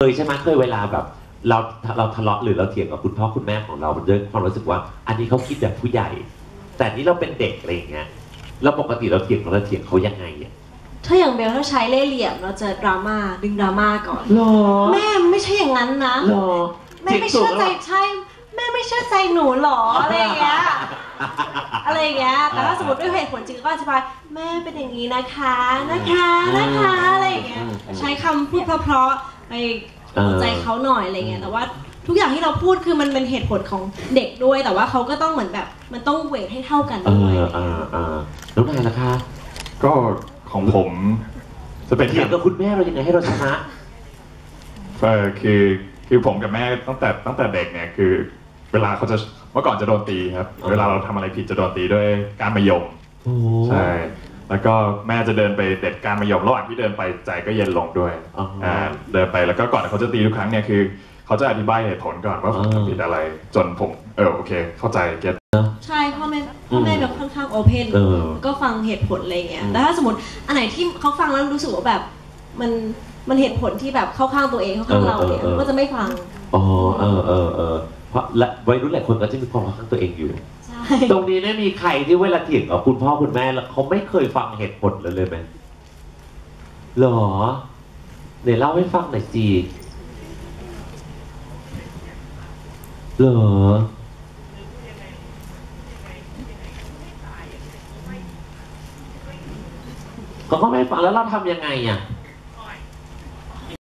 เคยใช่ไหมเคยเวลาแบบ เราเราทะเลาะหรือเราเถียงกับคุณพ่อคุณแม่ของเราด้วยความรู้สึกว่า อันนี้เขาคิดแบบผู้ใหญ่ แต่นี่เราเป็นเด็กอะไรอย่างเงี้ยแล้วปกติเราเถียงเราเถียงเขายังไงอะถ้าอย่างเบลถ้าใช้เล่ห์เหลี่ยมเราจะดราม่าดึงดราม่าก่อนหรอแม่ไม่ใช่อย่างนั้นนะหรอแม่ไม่เชื่อใจใช่แม่ไม่เชื่อใจหนูหรออะไรอย่างเงี้ยอะไรอย่างเงี้ยแต่ถ้าสมมติด้วยเหตุผลจริงก็อธิบายแม่เป็นอย่างนี้นะคะนะคะนะคะอะไรอย่างเงี้ยใช้คำพูดเพราะๆ ไปเอาใจเขาหน่อยอะไรเงี้ยแต่ว่าทุกอย่างที่เราพูดคือมันเป็นเหตุผลของเด็กด้วย แต่ว่าเขาก็ต้องเหมือนแบบ มันต้องเวทให้เท่ากันเอด้วยอเออเออน้องนายล่ะคะก็ของผมจะเป็นเถียงกับคุณแม่เรายังไงให้เราชนะเออคือคือผมกับแม่ตั้งแต่ตั้งแต่เด็กเนี่ยคือ เวลาเขาจะเมื่อก่อนจะโดนตีครับอ๋อเวลาเราทำอะไรผิดจะโดนตีด้วยการมะยมโอ้ใช่แล้วก็แม่จะเดินไปเด็ดการมะยมระหว่างที่เดินไปใจก็เย็นลงด้วยอ๋ออ่อ่า เดินไปแล้วก็ก่อนเขาจะตีทุกครั้งเนี่ยคือเขาจะอธิบายเหตุผลก่อนว่าผมอ่าทำผิดอะไร จนผมเออโอเค เข้าใจเก็ตใช่พ่อแม่พ่อแม่แบบค่อนข้างโอเพนเออก็ฟังเหตุผลอะไรเงี้ยอืมแต่ถ้าสมมติอันไหนที่เขาฟังแล้วรู้สึกว่าแบบมันมันเหตุผลที่แบบเข้าข้างตัวเองเข้าข้างเราเนี่ยก็จะไม่ฟังอ๋อเออเออเออเพราะและวัยรุ่นหลายคนก็จะมีความรักของตัวเองอยู่ใช่ตรงนี้เนี่ยมีใครที่เวลาเถียงกับคุณพ่อคุณแม่แล้วเขาไม่เคยฟังเหตุผลเลยเลยไหมหรอ เดี๋ยวเล่าให้ฟังหน่อยสิเหรอเขาก็ไม่ฟังแล้วเราทำยังไงอะ